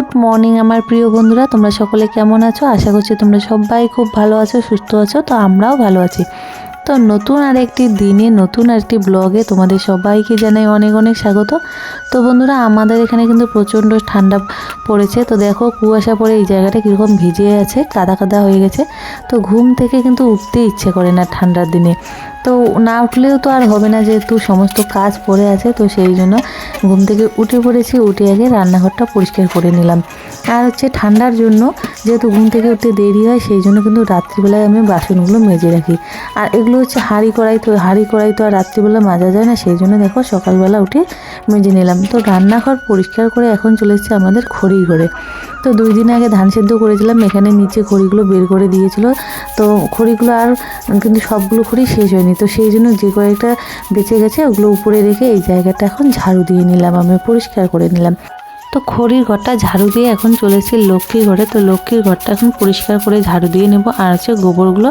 Good morning আমার প্রিয় বন্ধুরা, তোমরা সকলে কেমন আছো? আশা করছি তোমরা সবাই খুব ভালো আছো, সুস্থ আছো, তো আমরাও ভালো আছি। তো নতুন আর একটি দিনে, নতুন আরেকটি ব্লগে তোমাদের সবাইকে জানাই অনেক অনেক স্বাগত। তো বন্ধুরা, আমাদের এখানে কিন্তু প্রচণ্ড ঠান্ডা পড়েছে। তো দেখো, কুয়াশা পড়ে এই জায়গাটা কীরকম ভিজে আছে, কাদা কাদা হয়ে গেছে। তো ঘুম থেকে কিন্তু উঠতে ইচ্ছে করে না ঠান্ডার দিনে। তো না উঠলেও তো আর হবে না যেহেতু সমস্ত কাজ পড়ে আছে, তো সেই জন্য ঘুম থেকে উঠে পড়েছি, উঠে আগে রান্নাঘরটা পরিষ্কার করে নিলাম। আর হচ্ছে ঠান্ডার জন্য যেহেতু ঘুম থেকে উঠতে দেরি হয়, সেই জন্য কিন্তু রাত্রিবেলায় আমি বাসনগুলো মেজে রাখি। আর এগুলো হচ্ছে হাঁড়ি কড়াই, তো হাঁড়ি কড়াই তো আর রাত্রিবেলা মাজা যায় না, সেই জন্য দেখো সকালবেলা উঠে মেজে নিলাম। তো রান্নাঘর পরিষ্কার করে এখন চলে এসেছে আমাদের খড়ি ঘরে। তো দুই দিন আগে ধান সেদ্ধ করেছিলাম, এখানে নিচে খড়িগুলো বের করে দিয়েছিল। তো খড়িগুলো আর কিন্তু সবগুলো খড়ি শেষ হয়নি। তো সেই জন্য যে কয়েকটা বেঁচে গেছে, ওগুলো উপরে রেখে এই জায়গাটা এখন ঝাড়ু দিয়ে নিলাম, আমি পরিষ্কার করে নিলাম। তো খড়ির ঘরটা ঝাড়ু দিয়ে এখন চলেছি লক্ষ্মীর ঘরে। তো লক্ষ্মীর ঘরটা এখন পরিষ্কার করে ঝাড়ু দিয়ে নেব। আর হচ্ছে গোবরগুলো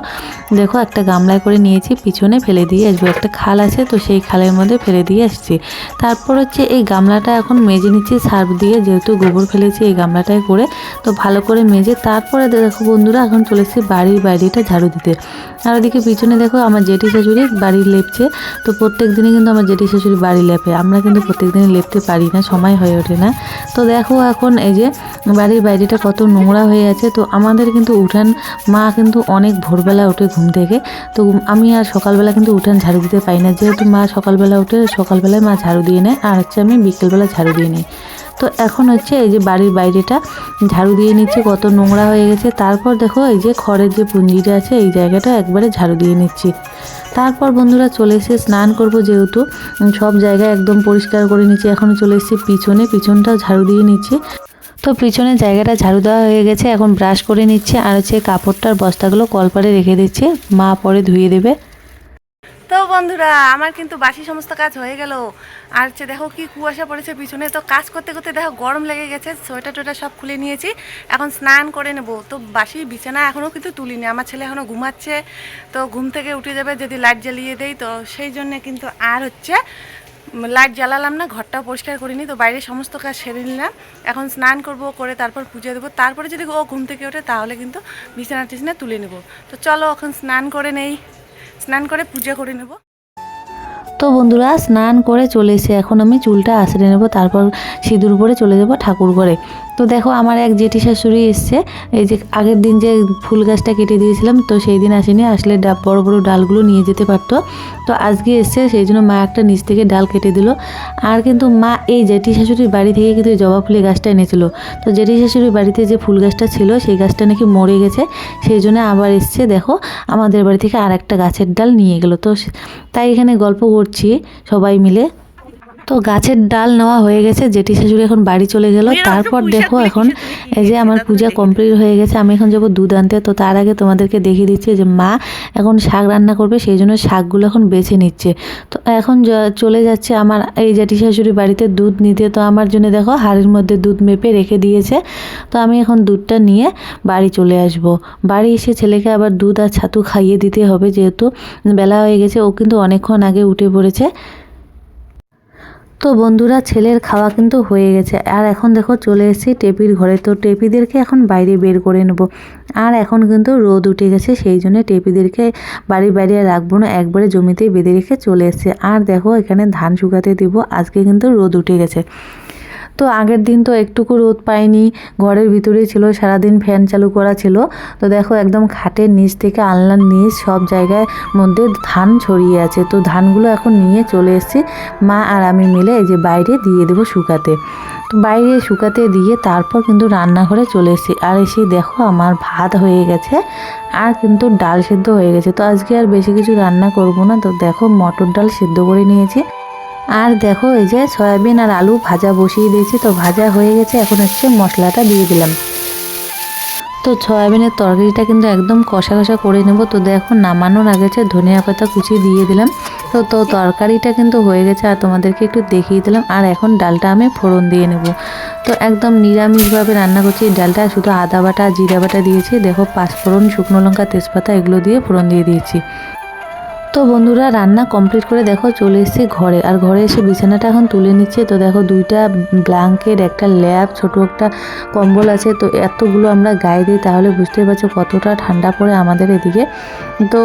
দেখো একটা গামলায় করে নিয়েছি, পিছনে ফেলে দিয়ে আসব। একটা খাল আছে তো সেই খালের মধ্যে ফেলে দিয়ে আসছি। তারপর হচ্ছে এই গামলাটা এখন মেজে নিচ্ছি সার্ফ দিয়ে যেহেতু গোবর ফেলেছি এই গামলাটায় করে তো ভালো করে মেজে তারপরে দেখো বন্ধুরা এখন চলেছি বাড়ির বাইরেটা ঝাড়ু দিতে। আর ওদিকে পিছনে দেখো আমার জেঠি শাশুড়ি বাড়ি লেপছে। তো প্রত্যেক দিনই কিন্তু আমার জেঠি শাশুড়ি বাড়ি লেপে। আমরা কিন্তু প্রত্যেক দিনই লেপতে পারি না, সময় হয়ে ওঠে না। তো দেখো এখন এই যে বাড়ির বাইরেটা কত নোংরা হয়ে আছে। তো আমাদের কিন্তু উঠান, মা কিন্তু অনেক ভোরবেলা উঠে ঘুম থেকে। তো আমি আর সকালবেলা কিন্তু উঠান ঝাড়ু দিতে পারি না। যেহেতু মা সকালবেলা উঠে, সকালবেলায় মা ঝাড়ু দিয়ে নেয় আর হচ্ছে আমি বিকেলবেলা ঝাড়ু দিয়ে নিই। তো এখন হচ্ছে এই যে বাড়ির বাইরেটা ঝাড়ু দিয়ে নিচ্ছি, কত নোংরা হয়ে গেছে। তারপর দেখো এই যে খড়ের যে পুঞ্জিটা আছে, এই জায়গাটা একবারে ঝাড়ু দিয়ে নিচ্ছি। তারপর বন্ধুরা চলে এসে স্নান করব যেহেতু সব জায়গায় একদম পরিষ্কার করে নিচ্ছি। এখন চলে এসেছি পিছনে, পিছনটাও ঝাড়ু দিয়ে নিচ্ছি। তো পিছনের জায়গাটা ঝাড়ু দেওয়া হয়ে গেছে, এখন ব্রাশ করে নিচ্ছে। আর হচ্ছে কাপড়টার বস্তাগুলো কলপারে রেখে দিচ্ছে, মা পরে ধুয়ে দেবে। তো বন্ধুরা, আমার কিন্তু বাসি সমস্ত কাজ হয়ে গেল। আর হচ্ছে দেখো কি কুয়াশা পড়েছে, পিছনে তো কাজ করতে করতে দেখো গরম লেগে গেছে, সোয়েটার টোয়েটার সব খুলে নিয়েছি। এখন স্নান করে নেব। তো বাসি বিছানা এখনও কিন্তু তুলিনি, আমার ছেলে এখনও ঘুমাচ্ছে। তো ঘুম থেকে উঠে যাবে যদি লাইট জ্বালিয়ে দেই, তো সেই জন্য কিন্তু আর হচ্ছে লাইট জ্বালালাম না, ঘরটাও পরিষ্কার করিনি, তো বাইরে সমস্ত কাজ সেরে নিলাম। এখন স্নান করব, করে তারপর পুজো দেবো। তারপরে যদি ও ঘুম থেকে ওঠে, তাহলে কিন্তু বিছানা টিছানা তুলে নেব। তো চলো এখন স্নান করে নেই। স্নান করে পূজা করে নেব। তো বন্ধুরা, স্নান করে চলে এসে এখন আমি চুলটা আসরে নেব, তারপর সিঁদুর পরে চলে যাব ঠাকুর ঘরে। তো দেখো আমার এক জেঠি শাশুড়ি এসছে। এই যে আগের দিন যে ফুল গাছটা কেটে দিয়েছিলাম, তো সেই দিন আসেনি, আসলে বড় বড় ডালগুলো নিয়ে যেতে পারতো। তো আজকে এসছে, সেই জন্য মা একটা নিচ থেকে ডাল কেটে দিল। আর কিন্তু মা এই জেঠি শাশুড়ির বাড়ি থেকে কিন্তু জবা ফুলের গাছটা এনেছিল। তো জেঠি শাশুড়ির বাড়িতে যে ফুল গাছটা ছিল, সেই গাছটা নাকি মরে গেছে। সেই জন্য আবার এসছে, দেখো, আমাদের বাড়ি থেকে আর একটা গাছের ডাল নিয়ে গেলো। তো তাই এখানে গল্প করছি সবাই মিলে। তো গাছের ডাল নেওয়া হয়ে গেছে জেঠি শাশুড়ি এখন বাড়ি চলে গেল। তারপর দেখো এখন এই যে আমার পূজা কমপ্লিট হয়ে গেছে আমি এখন যাব দুধ আনতে। তো তার আগে তোমাদেরকে দেখিয়ে দিচ্ছি যে মা এখন শাক রান্না করবে সেই জন্য শাকগুলো এখন বেছে নিচ্ছে। তো এখন চলে যাচ্ছে আমার এই জেঠি শাশুড়ি বাড়িতে দুধ নিতে। তো আমার জন্য দেখো হাড়ির মধ্যে দুধ মেপে রেখে দিয়েছে। তো আমি এখন দুধটা নিয়ে বাড়ি চলে আসব। বাড়ি এসে ছেলেকে আবার দুধ আর ছাতু খাইয়ে দিতে হবে যেহেতু বেলা হয়ে গেছে ও কিন্তু অনেকক্ষণ আগে উঠে পড়েছে। তো বন্ধুরা, ছেলের খাওয়া কিন্তু হয়ে গেছে। আর এখন দেখো, চলে এসেছি টেপির ঘরে। তো টেপিদেরকে এখন বাইরে বের করে নেব। আর এখন কিন্তু রোদ উঠে গেছে, সেই জন্য টেপিদেরকে বাড়ি বাইরে রাখব না। একবারে জমিতে বেঁধে রেখে চলে এসেছে। আর দেখো, এখানে ধান শুকাতে দেবো। আজকে কিন্তু রোদ উঠে গেছে। তো আগের দিন তো একটুকু রোদ পাইনি, ঘরের ভিতরেই ছিল, সারাদিন ফ্যান চালু করা ছিল। তো দেখো একদম খাটের নিচ থেকে আলনার নিচ সব জায়গায় মধ্যে ধান ছড়িয়ে আছে। তো ধানগুলো এখন নিয়ে চলে এসেছি, মা আর আমি মিলে এই যে বাইরে দিয়ে দেবো শুকাতে। তো বাইরে শুকাতে দিয়ে তারপর কিন্তু রান্নাঘরে চলে এসেছি। আর এসে দেখো আমার ভাত হয়ে গেছে, আর কিন্তু ডাল সেদ্ধ হয়ে গেছে। তো আজকে আর বেশি কিছু রান্না করব না। তো দেখো মটর ডাল সেদ্ধ করে নিয়েছি। আর দেখো, এই যে সয়াবিন আর আলু ভাজা বসিয়ে দিয়েছি, তো ভাজা হয়ে গেছে। এখন হচ্ছে মশলাটা দিয়ে দিলাম। তো সয়াবিনের তরকারিটা কিন্তু একদম কষা কষা করে নেব। তো দেখো, নামানোর আগে হচ্ছে ধনিয়া পাতা কুচি দিয়ে দিলাম। তো তো তরকারিটা কিন্তু হয়ে গেছে, আর তোমাদেরকে একটু দেখিয়ে দিলাম। আর এখন ডালটা আমি ফোড়ন দিয়ে নেব। তো একদম নিরামিষভাবে রান্না করছি। এই ডালটা শুধু আদা বাটা, জিরা বাটা দিয়েছি। দেখো, পাঁচফোড়ন, শুকনো লঙ্কা, তেজপাতা, এগুলো দিয়ে ফোড়ন দিয়ে দিয়েছি। তো বন্ধুরা, রান্না কমপ্লিট করে দেখো, চলে এসেছি ঘরে। আর ঘরে এসে বিছানাটা এখন তুলে নিচ্ছে। তো দেখো, দুইটা ব্ল্যাঙ্কেট একটা ল্যাব ছোট একটা কম্বল আছে। তো এতগুলো আমরা গায়ে দিই, তাহলে বুঝতে পারছ কতটা ঠান্ডা পড়ে আমাদের এদিকে। তো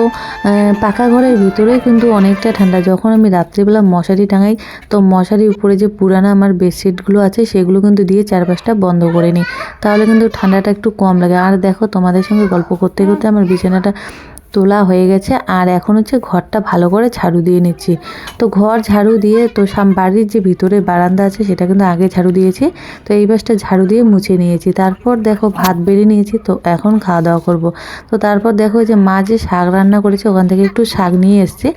পাকা ঘরের ভিতরেই কিন্তু অনেকটা ঠান্ডা। যখন আমি রাত্রিবেলা মশারি টাঙাই, তো মশারির উপরে যে পুরানো আমার বেডশিটগুলো আছে, সেগুলো কিন্তু দিয়ে চারপাশটা বন্ধ করে নিই। তাহলে কিন্তু ঠান্ডাটা একটু কম লাগে। আর দেখো, তোমাদের সঙ্গে গল্প করতে করতে আমার বিছানাটা তোলা হয়ে গেছে আর এখন হচ্ছে ঘরটা ভালো করে ঝাড়ু দিয়ে নিচ্ছি। তো ঘর ঝাড়ু দিয়ে তো সাম বাড়ির যে ভিতরে বারান্দা আছে সেটা কিন্তু আগে ঝাড়ু দিয়েছি। তো এই বাসটা ঝাড়ু দিয়ে মুছে নিয়েছি। তারপর দেখো ভাত বেড়ে নিয়েছি তো এখন খাওয়া দাওয়া করব। তো তারপর দেখো যে মা যে শাক রান্না করেছে ওখান থেকে একটু শাক নিয়ে এসছে।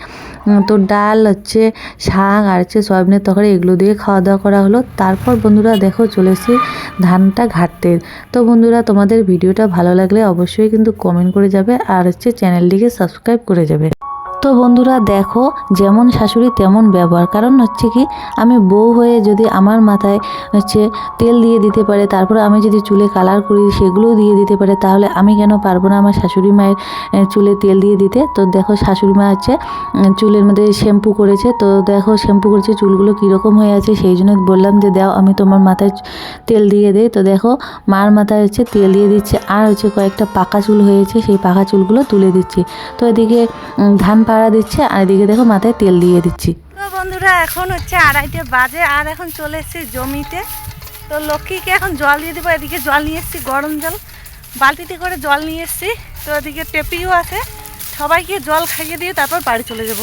তো ডাল হচ্ছে শাক আর হচ্ছে সয়াবিনের তরকারি এগুলো দিয়ে খাওয়া দাওয়া করা হলো। তারপর বন্ধুরা দেখো চলে এসেছি ধানটা ঘাটতে। তো বন্ধুরা তোমাদের ভিডিওটা ভালো লাগলে অবশ্যই কিন্তু কমেন্ট করে যাবে আর হচ্ছে চ্যানেলটিকে সাবস্ক্রাইব করে যাবে। তো বন্ধুরা দেখো, যেমন শাশুড়ি তেমন ব্যবহার। কারণ হচ্ছে কি, আমি বউ হয়ে যদি আমার মাথায় হচ্ছে তেল দিয়ে দিতে পারে, তারপরে আমি যদি চুলে কালার করি, সেগুলোও দিয়ে দিতে পারে, তাহলে আমি কেন পারব না আমার শাশুড়ি মায়ের চুলে তেল দিয়ে দিতে? তো দেখো শাশুড়ি মা হচ্ছে চুলের মধ্যে শ্যাম্পু করেছে, তো দেখো শ্যাম্পু করেছে, চুলগুলো কীরকম হয়ে আছে, সেই জন্য বললাম যে, দাও, আমি তোমার মাথায় তেল দিয়ে দিই। তো দেখো, মার মাথায় হচ্ছে তেল দিয়ে দিচ্ছে, আর হচ্ছে কয়েকটা পাকা চুল হয়েছে, সেই পাকা চুলগুলো তুলে দিচ্ছি। তো এদিকে ধান পাড়া দিচ্ছে, আর এদিকে দেখো মাথায় তেল দিয়ে দিচ্ছি। বন্ধুরা, এখন হচ্ছে আড়াইটে বাজে, আর এখন চলে এসেছি জমিতে। তো লক্ষ্মীকে এখন জল দিয়ে দেবো, এদিকে জল নিয়ে এসেছি, গরম জল। বালতিতে করে জল নিয়ে এসেছি, তো এদিকে টেপিও আছে। সবাইকে জল খাইয়ে দিয়ে তারপর বাড়ি চলে যাব।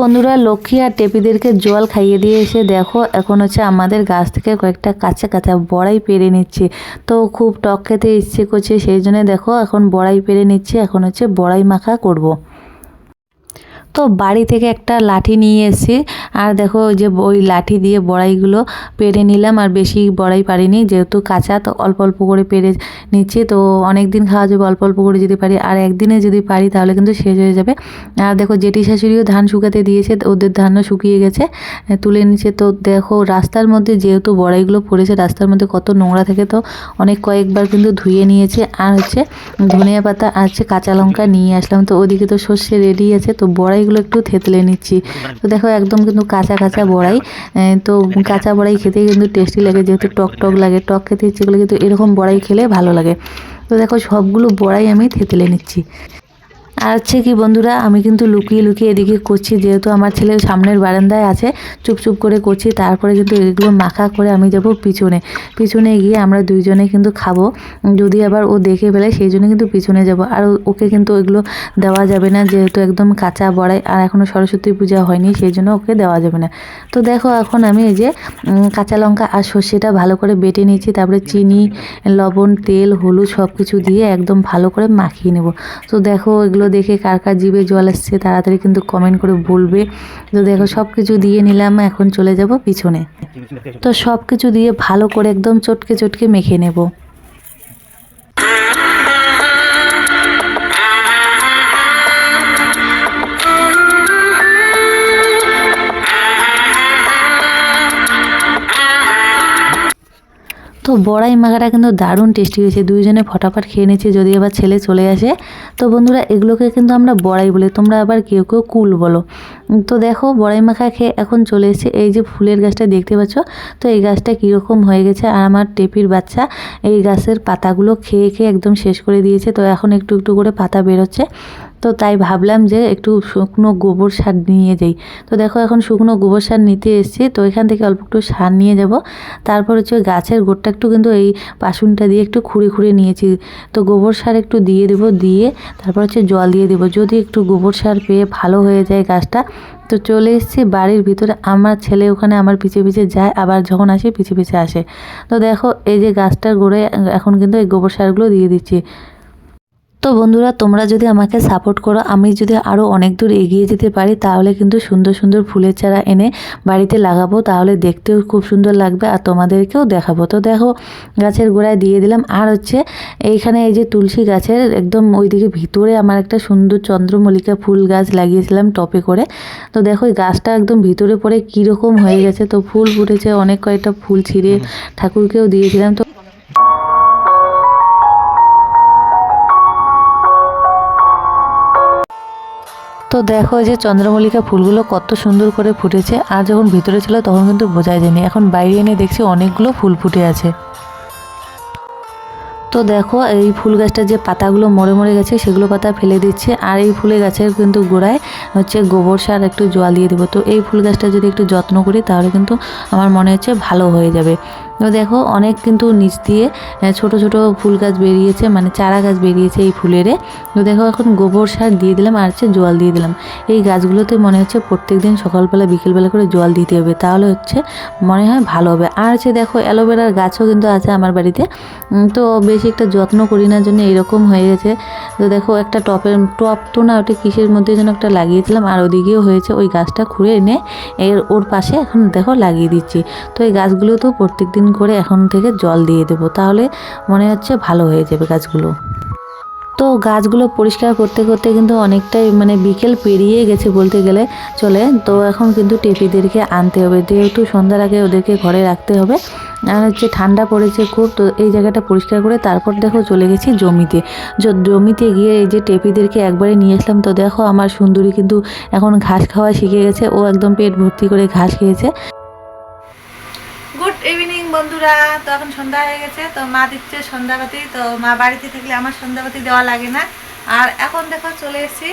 বন্ধুরা, লক্ষ্মী আর টেপিদেরকে জল খাইয়ে দিয়ে এসে দেখো, এখন হচ্ছে আমাদের গাছ থেকে কয়েকটা কাঁচা কাঁচা বড়াই পেরে নিচ্ছে তো খুব টক খেতে ইচ্ছে করছে, সেই জন্য দেখো, এখন বড়াই পেরে নিচ্ছে, এখন হচ্ছে বড়াই মাখা করব। তো বাড়ি থেকে একটা লাঠি নিয়ে এসেছি। আর দেখো যে ওই লাঠি দিয়ে বড়াইগুলো পেরে নিলাম। আর বেশি বড়াই পারিনি, যেহেতু কাঁচা, তো অল্প অল্প করে পেরে নিচ্ছি। তো অনেক দিন খাওয়া যাবে, অল্প অল্প করে যদি পারি। আর একদিনে যদি পারি, তাহলে কিন্তু শেষ হয়ে যাবে। আর দেখো জেঠি শাশুড়িও ধান শুকাতে দিয়েছে ওদের ধানও শুকিয়ে গেছে তুলে নিচ্ছে। তো দেখো রাস্তার মধ্যে যেহেতু বড়াইগুলো পড়েছে, রাস্তার মধ্যে কত নোংরা থেকে, তো অনেক কয়েকবার কিন্তু ধুয়ে নিয়েছে। আর হচ্ছে ধনিয়া পাতা আর হচ্ছে কাঁচা লঙ্কা নিয়ে আসলাম। তো ওদিকে তো সর্ষে রেডি আছে, তো বড়াইগুলো একটু থেতলে নিচ্ছি। তো দেখো একদম কিন্তু কাঁচা কাঁচা বড়াই তো কাঁচা বড়াই খেতে কিন্তু টেস্টি লাগে, যেহেতু টক টক লাগে, টক খেতে ইচ্ছে করলে কিন্তু এরকম বড়াই খেলে ভালো লাগে। তো দেখো সবগুলো বড়াই আমি থেতলে নিচ্ছি। আর হচ্ছে কি বন্ধুরা, আমি কিন্তু লুকিয়ে লুকিয়ে এদিকে করছি, যেহেতু আমার ছেলে সামনের বারান্দায় আছে, চুপ চুপ করে করছি, তারপরে কিন্তু এগুলো মাখা করে আমি যাব পিছনে। পিছনে গিয়ে আমরা দুইজনে কিন্তু খাব, যদি আবার ও দেখে ফেলে, সেই জন্য কিন্তু পিছনে যাব। আর ওকে কিন্তু ওইগুলো দেওয়া যাবে না, যেহেতু একদম কাঁচা বড়াই, আর এখনও সরস্বতী পূজা হয়নি, সেই জন্য ওকে দেওয়া যাবে না। তো দেখো এখন আমি এই যে কাঁচা লঙ্কা আর সর্ষেটা ভালো করে বেটে নিয়েছি, তারপরে চিনি, লবণ, তেল, হলুদ সব কিছু দিয়ে একদম ভালো করে মাখিয়ে নেব। তো দেখো এগুলো দেখে কার কার জিভে জল আসছে, তাড়াতাড়ি কিন্তু কমেন্ট করে বলবে। তো দেখো সব কিছু দিয়ে নিলাম, এখন চলে যাব পিছনে। তো সব কিছু দিয়ে ভালো করে একদম চটকে চটকে মেখে নেব। তো বড়াই মাখাটা কিন্তু দারুণ টেস্টি হয়েছে। দুইজনে ফটাফট খেয়ে নিয়েছি যদি আবার ছেলে চলে আসে। তো বন্ধুরা, এগুলোকে কিন্তু আমরা বড়াই বলি, তোমরা আবার কেউ কেউ কুল বলো। তো দেখো, বড়াই মাখা খেয়ে এখন চলে এসেছে। এই যে ফুলের গাছটা দেখতে পাচ্ছ, তো এই গাছটা কীরকম হয়ে গেছে, আর আমার টেপির বাচ্চা এই গাছের পাতাগুলো খেয়ে খেয়ে একদম শেষ করে দিয়েছে। তো এখন একটু একটু করে পাতা বেরোচ্ছে। তো তাই ভাবলাম যে একটু শুকনো গোবর সার নিয়ে যাই। তো দেখো এখন শুকনো গোবর সার নিতে এসেছি, তো এখান থেকে অল্প একটু সার নিয়ে যাব। তারপর হচ্ছে গাছের গোড়টা একটু কিন্তু এই পাশুনটা দিয়ে একটু খুঁড়ে খুঁড়ে নিয়েছি। তো গোবর সার একটু দিয়ে দেবো, দিয়ে তারপর হচ্ছে জল দিয়ে দেবো। যদি একটু গোবর সার পেয়ে ভালো হয়ে যায় গাছটা, তো চলে এসেছি বাড়ির ভিতরে। আমার ছেলে ওখানে আমার পিছে পিছে যায়, আবার যখন আসে পিছে পিছে আসে। তো দেখো এই যে গাছটার গোড়ে এখন কিন্তু এই গোবর সারগুলো দিয়ে দিচ্ছি। তো বন্ধুরা তোমরা যদি আমাকে সাপোর্ট করো আমি যদি আরও অনেক দূর এগিয়ে যেতে পারি তাহলে কিন্তু সুন্দর সুন্দর ফুলের চারা এনে বাড়িতে লাগাবো। তাহলে দেখতেও খুব সুন্দর লাগবে আর তোমাদেরকেও দেখাবো। তো দেখো গাছের গোড়ায় দিয়ে দিলাম। আর হচ্ছে এইখানে এই যে তুলসী গাছের একদম ওইদিকে ভিতরে আমার একটা সুন্দর চন্দ্রমল্লিকা ফুল গাছ লাগিয়েছিলাম টপে করে। তো দেখো এই গাছটা একদম ভিতরে পড়ে কীরকম হয়ে গেছে। তো ফুল ফুটেছে অনেক কয়েকটা ফুল ছিঁড়ে ঠাকুরকেও দিয়েছিলাম। তো তো দেখো যে চন্দ্রমল্লিকা ফুলগুলো কত সুন্দর করে ফুটেছে। আর যখন ভিতরে ছিল তখন কিন্তু বোঝাই যায়নি। এখন বাইরে এনে দেখছি অনেকগুলো ফুল ফুটে আছে। তো দেখো, এই ফুল গাছটার যে পাতাগুলো মরে মরে গেছে, সেগুলো পাতা ফেলে দিচ্ছে। আর এই ফুলের গাছের কিন্তু গোড়ায় হচ্ছে গোবর সার একটু জল দিয়ে দেবো। তো এই ফুল গাছটা যদি একটু যত্ন করি তাহলে কিন্তু আমার মনে হচ্ছে ভালো হয়ে যাবে। দেখো অনেক কিন্তু নিচ দিয়ে ছোট ছোট ফুল গাছ বেরিয়েছে মানে চারা গাছ বেরিয়েছে এই ফুলেরে। তো দেখো এখন গোবর সার দিয়ে দিলাম আর হচ্ছে জল দিয়ে দিলাম। এই গাছগুলোতে মনে হচ্ছে প্রত্যেক দিন সকালবেলা, বিকেলবেলা করে জল দিতে হবে, তাহলে হচ্ছে মনে হয় ভালো হবে। আর হচ্ছে দেখো অ্যালোভেরার গাছও কিন্তু আছে আমার বাড়িতে। তো বেশি একটা যত্ন করি না জন্য এরকম হয়ে গেছে। তো দেখো একটা টপের, টপ তো না, ওটা কিসের মধ্যে যেন একটা লাগিয়েছিলাম, আর ওদিকেও হয়েছে ওই গাছটা খুঁড়ে এনে এর ওর পাশে এখন দেখো লাগিয়ে দিচ্ছি। তো এই গাছগুলো তো প্রত্যেক দিন করে এখন থেকে জল দিয়ে দেবো, তাহলে মনে হচ্ছে ভালো হয়ে যাবে গাছগুলো। তো গাছগুলো পরিষ্কার করতে করতে কিন্তু অনেকটাই মানে বিকেল পেরিয়ে গেছে বলতে গেলে চলে। তো এখন কিন্তু টেপিদেরকে আনতে হবে, যেহেতু সন্ধ্যার আগে ওদেরকে ঘরে রাখতে হবে। আর হচ্ছে ঠান্ডা পড়েছে খুব, তো এই জায়গাটা পরিষ্কার করে তারপর দেখো চলে গেছি জমিতে। জমিতে গিয়ে এই যে টেপিদেরকে একবারে নিয়ে আসলাম, তো দেখো আমার সুন্দরী কিন্তু এখন ঘাস খাওয়া শিখে গেছে, ও একদম পেট ভর্তি করে ঘাস খেয়েছে। গুড ইভিনিং বন্ধুরা, তো এখন সন্ধ্যা হয়ে গেছে, তো মা দিচ্ছে সন্ধ্যাবাতি, তো মা বাড়িতে থাকলে আমার সন্ধ্যাবাতি দেওয়া লাগে না। আর এখন দেখো চলে এসেছি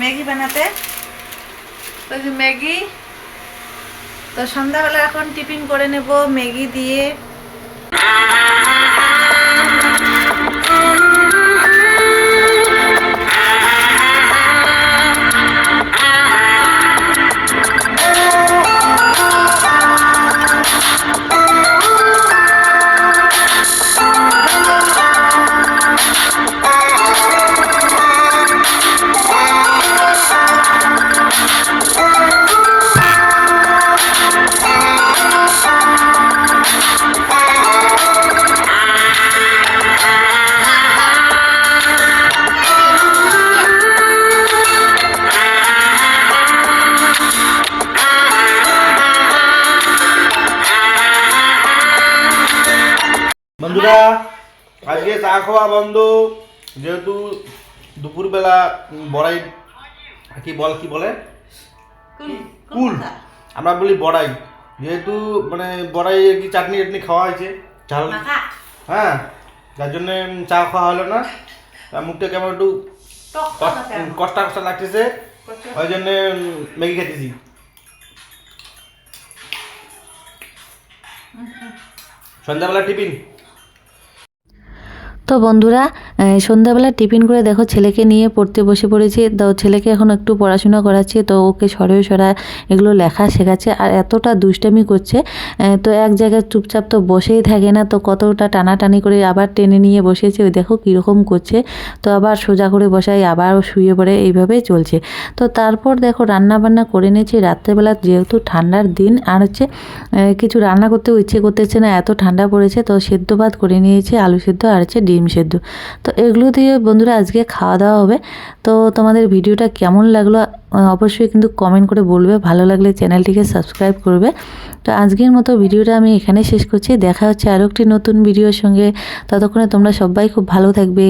ম্যাগি বানাতে। তো ম্যাগি, তো সন্ধ্যাবেলা এখন টিফিন করে নেব ম্যাগি দিয়ে। বন্ধুরা আজকে চা খাওয়া বন্ধ। যেহেতু দুপুরবেলা বড়াই কি বল কি বলে? কুল আমরা বলি বড়াই। যেহেতু মানে বড়াই কি চাটনি টাটনি খাওয়া হয়েছে। ঝাল। হ্যাঁ যার জন্য চা খাওয়া হলো না। মুখটা কেমন একটু কষ্ট- কষ্টা কষ্টা লাগতেছে। ওই জন্য ম্যাগি খেতেছি সন্ধ্যাবেলা টিফিন। তো বন্ধুরা সন্ধ্যাবেলা টিফিন করে দেখো ছেলেকে নিয়ে পড়তে বসে পড়েছি। তো ছেলেকে এখন একটু পড়াশোনা করাচ্ছি, তো ওকে সরে সরা এগুলো লেখা শেখাচ্ছে আর এতটা দুষ্টামি করছে তো এক জায়গায় চুপচাপ তো বসেই থাকে না, তো কতটা টানাটানি করে আবার টেনে নিয়ে বসেছে। ওই দেখো কীরকম করছে, তো আবার সোজা করে বসাই আবার শুয়ে পড়ে, এইভাবেই চলছে। তো তারপর দেখো রান্না বান্না করে নিয়েছি। রাত্রেবেলা যেহেতু ঠান্ডার দিন আর হচ্ছে কিছু রান্না করতেও ইচ্ছে করতেছে না, এত ঠান্ডা পড়েছে, তো সেদ্ধ ভাত করে নিয়েছি, আলু সেদ্ধ আর হচ্ছে ডিম সেদ্ধ। তো এগুলো দিয়ে বন্ধুরা আজকে খাওয়া দাওয়া হবে। তো তোমাদের ভিডিওটা কেমন লাগল অবশ্যই কিন্তু কমেন্ট করে বলবে। ভালো লাগলে চ্যানেলটিকে সাবস্ক্রাইব করবে। তো আজকের মতো ভিডিওটা আমি এখানে শেষ করছি। দেখা হচ্ছে আরও একটি নতুন ভিডিওর সঙ্গে। ততক্ষণে তোমরা সবাই খুব ভালো থাকবে।